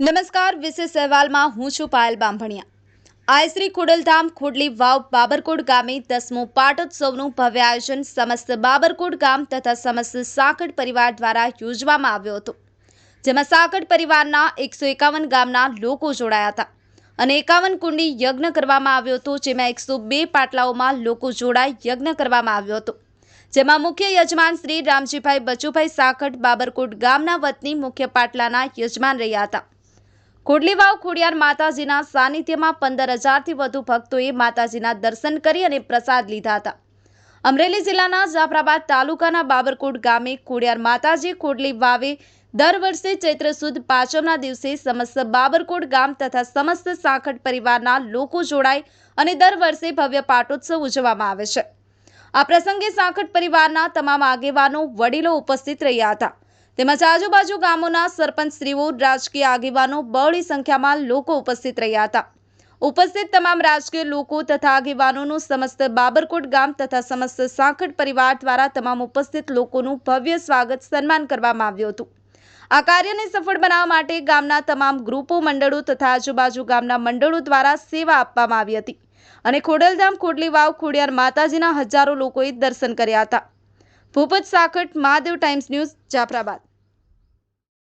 નમસ્કાર, વિશેષ અહેવાલમાં હું છું પાયલ બાંભણિયા. આયશ્રી ખોડલધામ ખોડલી વાવ બાબરકોટ ગામે દસમું પાટોત્સવનું ભવ્ય આયોજન સમસ્ત બાબરકોટ ગામ તથા સમસ્ત સાકડ પરિવાર દ્વારા યોજવામાં આવ્યો હતો, જેમાં સાકડ પરિવારના એકસો એકાવન ગામના લોકો જોડાયા હતા અને એકાવન કુંડી યજ્ઞ કરવામાં આવ્યો હતો, જેમાં એકસો બે પાટલાઓમાં લોકો જોડાઈ યજ્ઞ કરવામાં આવ્યો હતો. જેમાં મુખ્ય યજમાન શ્રી રામજીભાઈ બચુભાઈ સાકટ બાબરકોટ ગામના વતની મુખ્ય પાટલાના યજમાન રહ્યા હતા. ખોડલીવાવ ખોડિયાર માતાજીના સાનિધ્યમાં પંદર હજારથી વધુ ભક્તોએ માતાજીના દર્શન કરી અને પ્રસાદ લીધા હતા. અમરેલી જિલ્લાના જાફરાબાદ તાલુકાના બાબરકોટ ગામે ખોડિયાર માતાજી ખોડલી વાવે દર વર્ષે ચૈત્ર સુદ પાંચમના દિવસે સમસ્ત બાબરકોટ ગામ તથા સમસ્ત સાંખટ પરિવારના લોકો જોડાય અને દર વર્ષે ભવ્ય પાટોત્સવ ઉજવવામાં આવે છે. આ પ્રસંગે સાંખટ પરિવારના તમામ આગેવાનો, વડીલો ઉપસ્થિત રહ્યા હતા. તેમજ આજુબાજુ ગામોના સરપંચશ્રીઓ, રાજકીય આગેવાનો બહોળી સંખ્યામાં લોકો ઉપસ્થિત રહ્યા હતા. ઉપસ્થિત તમામ રાજકીય લોકો તથા આગેવાનોનું સમસ્ત બાબરકોટ ગામ તથા સમસ્ત સાંખટ પરિવાર દ્વારા તમામ ઉપસ્થિત લોકોનું ભવ્ય સ્વાગત સન્માન કરવામાં આવ્યું હતું. આ કાર્યને સફળ બનાવવા માટે ગામના તમામ ગ્રુપો, મંડળો તથા આજુબાજુ ગામના મંડળો દ્વારા સેવા આપવામાં આવી હતી. અને ખોડલધામ, ખોડલી વાવ, ખોડિયાર માતાજીના હજારો લોકોએ દર્શન કર્યા હતા. Bhupat Sakat Mahadev Times News Jafrabad.